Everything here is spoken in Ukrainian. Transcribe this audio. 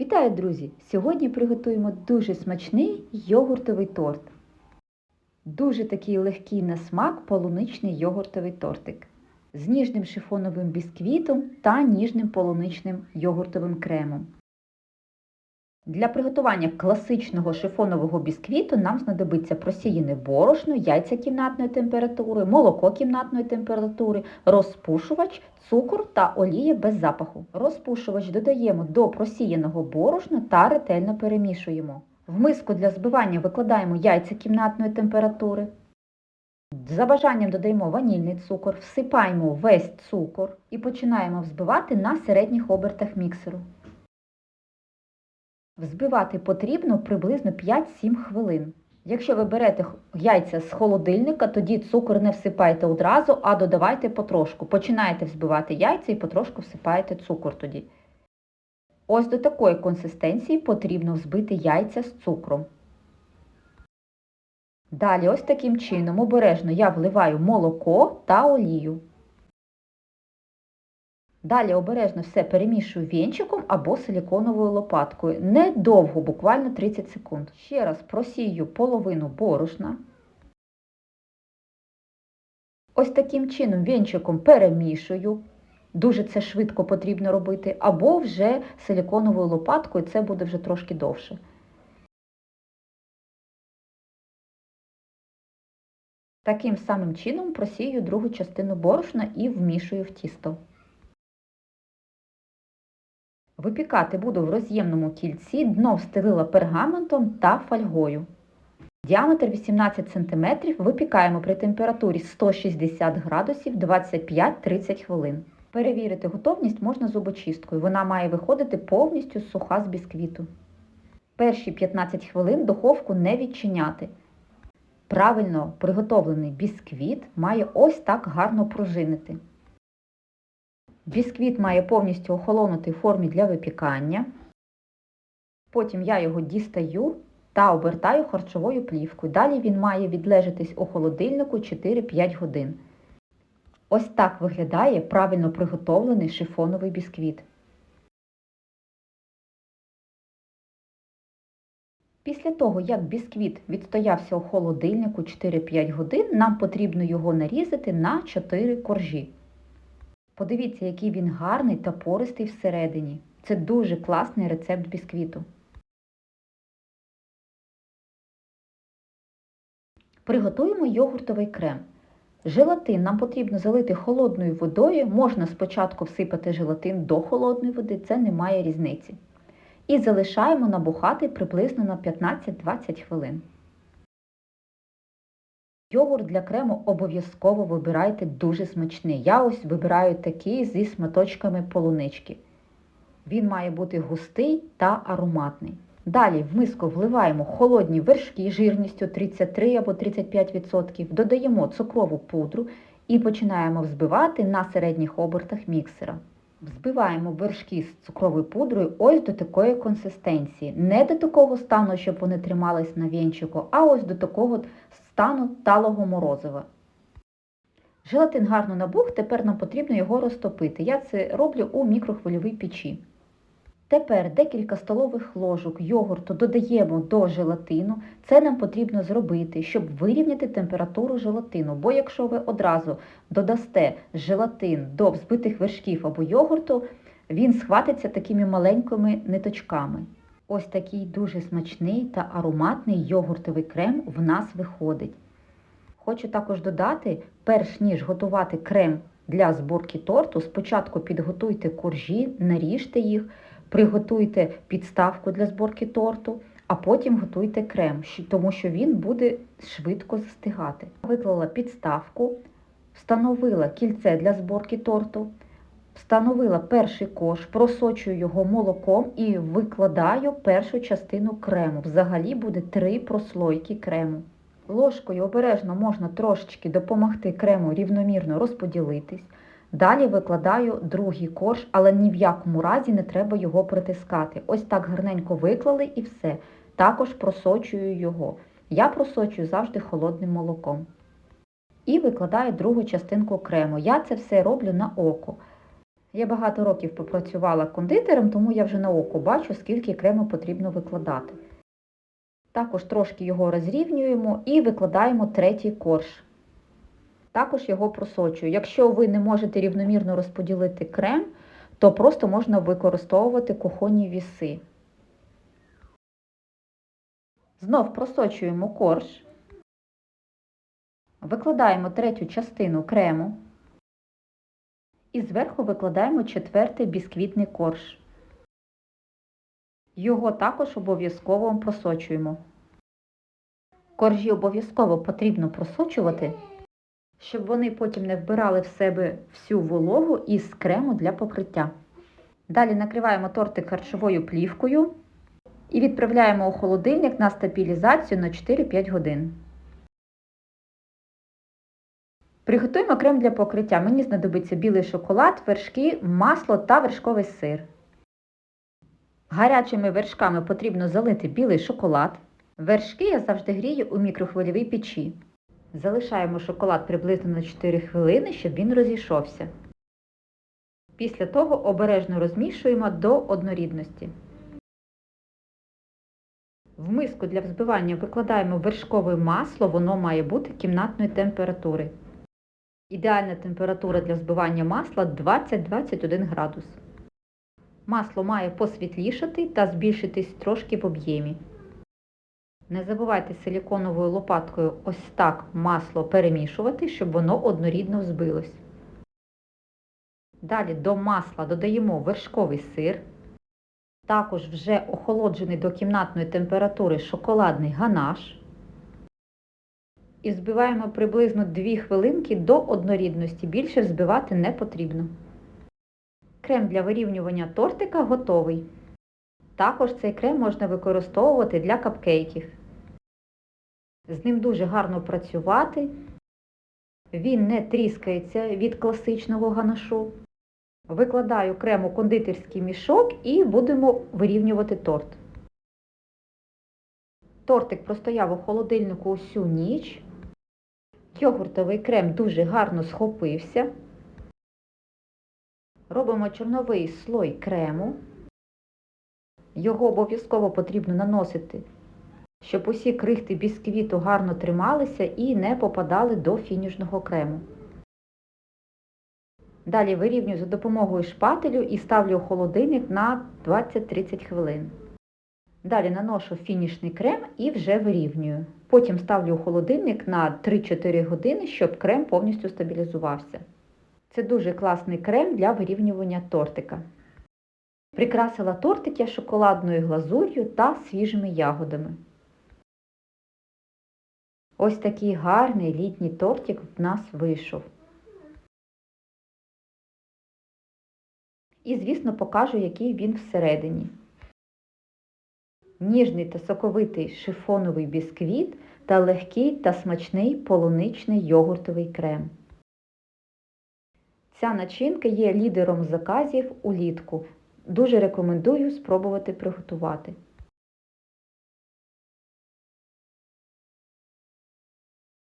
Вітаю, друзі! Сьогодні приготуємо дуже смачний йогуртовий торт. Дуже такий легкий на смак полуничний йогуртовий тортик з ніжним шифоновим бісквітом та ніжним полуничним йогуртовим кремом. Для приготування класичного шифонового бісквіту нам знадобиться просіяне борошно, яйця кімнатної температури, молоко кімнатної температури, розпушувач, цукор та олія без запаху. Розпушувач додаємо до просіяного борошна та ретельно перемішуємо. В миску для збивання викладаємо яйця кімнатної температури. За бажанням додаємо ванільний цукор, всипаємо весь цукор і починаємо взбивати на середніх обертах міксеру. Взбивати потрібно приблизно 5-7 хвилин. Якщо ви берете яйця з холодильника, тоді цукор не всипайте одразу, а додавайте потрошку. Починаєте взбивати яйця і потрошку всипаєте цукор тоді. Ось до такої консистенції потрібно взбити яйця з цукром. Далі ось таким чином обережно я вливаю молоко та олію. Далі обережно все перемішую вінчиком або силіконовою лопаткою. Недовго, буквально 30 секунд. Ще раз просію половину борошна. Ось таким чином вінчиком перемішую. Дуже це швидко потрібно робити, або вже силіконовою лопаткою це буде вже трошки довше. Таким самим чином просію другу частину борошна і вмішую в тісто. Випікати буду в роз'ємному кільці, дно встелила пергаментом та фольгою. Діаметр 18 см випікаємо при температурі 160 градусів 25-30 хвилин. Перевірити готовність можна зубочисткою. Вона має виходити повністю суха з бісквіту. Перші 15 хвилин духовку не відчиняти. Правильно приготовлений бісквіт має ось так гарно пружинити. Бісквіт має повністю охолонути в формі для випікання. Потім я його дістаю та обертаю харчовою плівкою. Далі він має відлежатись у холодильнику 4-5 годин. Ось так виглядає правильно приготовлений шифоновий бісквіт. Після того, як бісквіт відстоявся у холодильнику 4-5 годин, нам потрібно його нарізати на 4 коржі. Подивіться, який він гарний та пористий всередині. Це дуже класний рецепт бісквіту. Приготуємо йогуртовий крем. Желатин нам потрібно залити холодною водою. Можна спочатку всипати желатин до холодної води, це не має різниці. І залишаємо набухати приблизно на 15-20 хвилин. Йогурт для крему обов'язково вибирайте дуже смачний. Я ось вибираю такий зі сматочками полунички. Він має бути густий та ароматний. Далі в миску вливаємо холодні вершки жирністю 33 або 35%, додаємо цукрову пудру і починаємо взбивати на середніх обертах міксера. Взбиваємо вершки з цукровою пудрою ось до такої консистенції. Не до такого стану, щоб вони тримались на вінчику, а ось до такого стану талого морозива. Желатин гарно набух, тепер нам потрібно його розтопити. Я це роблю у мікрохвильовій печі. Тепер декілька столових ложок йогурту додаємо до желатину. Це нам потрібно зробити, щоб вирівняти температуру желатину. Бо якщо ви одразу додасте желатин до взбитих вершків або йогурту, він схватиться такими маленькими ниточками. Ось такий дуже смачний та ароматний йогуртовий крем в нас виходить. Хочу також додати, перш ніж готувати крем для зборки торту, спочатку підготуйте коржі, наріжте їх, приготуйте підставку для зборки торту, а потім готуйте крем, тому що він буде швидко застигати. Виклала підставку, встановила кільце для зборки торту. Встановила перший кош, просочую його молоком і викладаю першу частину крему. Взагалі буде три прослойки крему. Ложкою обережно можна трошечки допомогти крему рівномірно розподілитись. Далі викладаю другий корж, але ні в якому разі не треба його притискати. Ось так гарненько виклали і все. Також просочую його. Я просочую завжди холодним молоком. І викладаю другу частинку крему. Я це все роблю на око. Я багато років попрацювала кондитером, тому я вже на око бачу, скільки крему потрібно викладати. Також трошки його розрівнюємо і викладаємо третій корж. Також його просочую. Якщо ви не можете рівномірно розподілити крем, то просто можна використовувати кухонні віси. Знов просочуємо корж. Викладаємо третю частину крему. І зверху викладаємо четвертий бісквітний корж. Його також обов'язково просочуємо. Коржі обов'язково потрібно просочувати, щоб вони потім не вбирали в себе всю вологу із крему для покриття. Далі накриваємо тортик харчовою плівкою і відправляємо у холодильник на стабілізацію на 4-5 годин. Приготуємо крем для покриття. Мені знадобиться білий шоколад, вершки, масло та вершковий сир. Гарячими вершками потрібно залити білий шоколад. Вершки я завжди грію у мікрохвильовій печі. Залишаємо шоколад приблизно на 4 хвилини, щоб він розійшовся. Після того обережно розмішуємо до однорідності. В миску для взбивання викладаємо вершкове масло, воно має бути кімнатної температури. Ідеальна температура для взбивання масла 20-21 градус. Масло має посвітлішати та збільшитись трошки в об'ємі. Не забувайте силіконовою лопаткою ось так масло перемішувати, щоб воно однорідно взбилось. Далі до масла додаємо вершковий сир, також вже охолоджений до кімнатної температури шоколадний ганаш. І взбиваємо приблизно 2 хвилинки до однорідності, більше взбивати не потрібно. Крем для вирівнювання тортика готовий. Також цей крем можна використовувати для капкейків. З ним дуже гарно працювати. Він не тріскається від класичного ганашу. Викладаю крем у кондитерський мішок і будемо вирівнювати торт. Тортик простояв у холодильнику усю ніч. Йогуртовий крем дуже гарно схопився. Робимо чорновий слой крему. Його обов'язково потрібно наносити, щоб усі крихти бісквіту гарно трималися і не попадали до фінішного крему. Далі вирівнюю за допомогою шпателю і ставлю у холодильник на 20-30 хвилин. Далі наношу фінішний крем і вже вирівнюю. Потім ставлю у холодильник на 3-4 години, щоб крем повністю стабілізувався. Це дуже класний крем для вирівнювання тортика. Прикрасила тортик я шоколадною глазур'ю та свіжими ягодами. Ось такий гарний літній тортик в нас вийшов. І, звісно, покажу, який він всередині. Ніжний та соковитий шифоновий бісквіт та легкий та смачний полуничний йогуртовий крем. Ця начинка є лідером заказів улітку. Дуже рекомендую спробувати приготувати.